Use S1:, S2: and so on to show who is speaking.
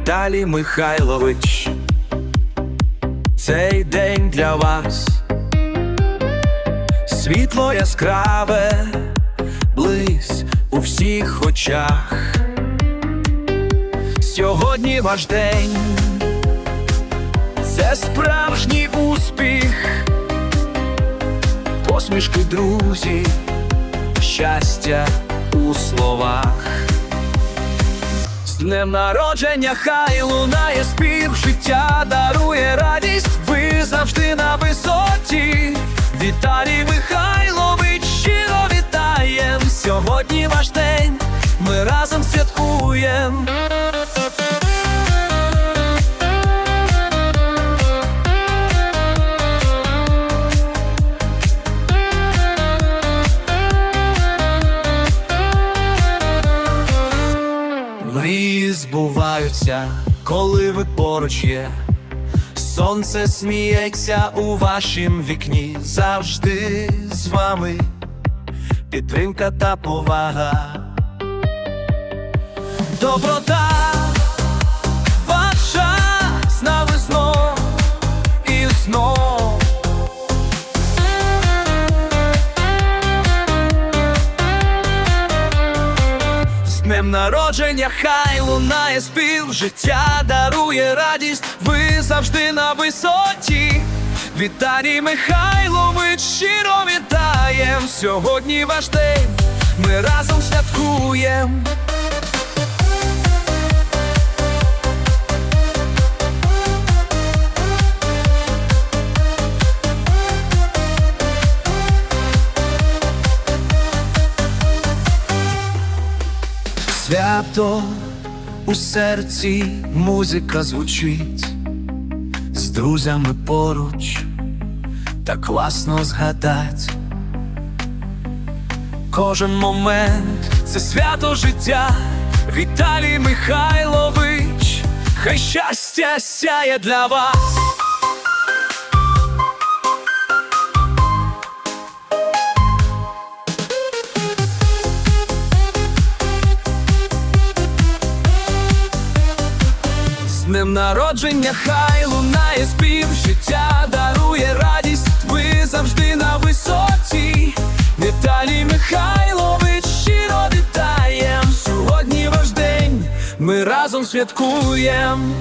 S1: Віталій Михайлович. Цей день для вас. Світло яскраве, близь у всіх очах. Сьогодні ваш день, це справжній успіх, посмішки, друзі, щастя у словах. Днем народження хай лунає спів, життя дарує радість, ви завжди на висоті. Віталій Михайлович щиро вітаєм. Сьогодні ваш день, ми разом святкуєм. Мрії збуваються, коли ви поруч є. Сонце сміється у вашім вікні, завжди з вами підтримка та повага. Доброта ваша з нами і знов. Днем народження хай лунає спів, життя дарує радість, ви завжди на висоті. Віталій Михайлович щиро вітаєм. Сьогодні ваш день, ми разом святкуєм. Свято у серці музика звучить, з друзями поруч та класно згадать. Кожен момент це свято життя, Віталій Михайлович, хай щастя сяє для вас. З днем народження хай лунає спів, життя дарує радість, ви завжди на висоті. Віталій Михайлович щиро вітаєм. Сьогодні ваш день, ми разом святкуєм.